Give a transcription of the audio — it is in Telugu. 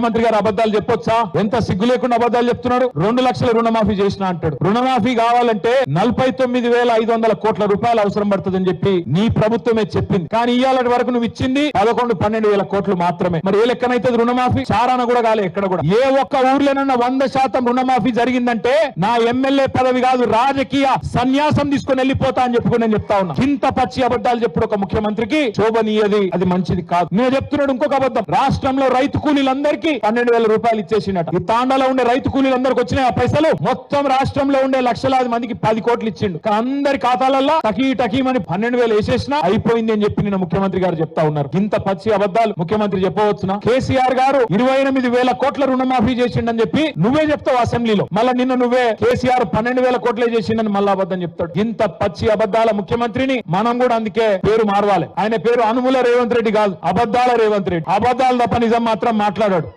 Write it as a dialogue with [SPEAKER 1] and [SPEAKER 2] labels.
[SPEAKER 1] ముఖ్యమంత్రి గారు అబద్ధాలు చెప్పొచ్చా? ఎంత సిగ్గు లేకుండా అబద్ధాలు చెప్తున్నాడు? రెండు లక్షల రుణమాఫీ చేసిన అంటాడు. రుణమాఫీ కావాలంటే నలభై తొమ్మిది వేల ఐదు వందల కోట్ల రూపాయలు అవసరం పడుతుందని చెప్పి నీ ప్రభుత్వమే చెప్పింది. కానీ ఇవాళ వరకు నువ్వు ఇచ్చింది పదకొండు పన్నెండు వేల కోట్లు మాత్రమే. మరి ఏ లెక్కనైతే రుణమాఫీ? చారాన కూడా కాలే ఎక్కడ కూడా. ఏ ఒక్క ఊర్లోనన్నా వంద శాతం రుణమాఫీ జరిగిందంటే నా ఎమ్మెల్యే పదవి కాదు రాజకీయ సన్యాసం తీసుకొని వెళ్ళిపోతా అని చెప్పుకుని నేను చెప్తా ఉన్నా. ఇంత పచ్చి అబద్ధాలు చెప్పుడు ఒక ముఖ్యమంత్రికి శోభనీయది అది మంచిది కాదు. నేను చెప్తున్నాడు ఇంకొక అబద్ధం. రాష్ట్రంలో రైతు కూలీలందరికీ పన్నెండు వేల రూపాయలు ఇచ్చేసిండట. ఈ తాండాలో ఉండే రైతు కూలీలందరికి వచ్చినాయి ఆ పైసలు. మొత్తం రాష్ట్రంలో ఉండే లక్షలాది మందికి పది కోట్లు ఇచ్చిండు. అందరి ఖాతాలలో టకీ టకీమని పన్నెండు వేలు వేసేసినా అయిపోయింది అని చెప్పి నిన్న ముఖ్యమంత్రి గారు చెప్తా ఉన్నారు. ఇంత పచ్చి అబద్ధాలు ముఖ్యమంత్రి చెప్పవచ్చునా? కేసీఆర్ గారు ఇరవై ఎనిమిది వేల కోట్ల రుణమాఫీ చేసిండని చెప్పి నువ్వే చెప్తావు అసెంబ్లీలో. మళ్ళీ నిన్న నువ్వే కేసీఆర్ పన్నెండు వేల కోట్లే చేసిండని మళ్ళీ అబద్ధం చెప్తాడు. ఇంత పచ్చి అబద్ధాల ముఖ్యమంత్రిని మనం కూడా అందుకే పేరు మార్వాలి. ఆయన పేరు అనుముల రేవంత్ రెడ్డి కాదు అబద్ధాల రేవంత్ రెడ్డి. అబద్ధాలు తప్ప నిజం మాత్రం మాట్లాడాడు.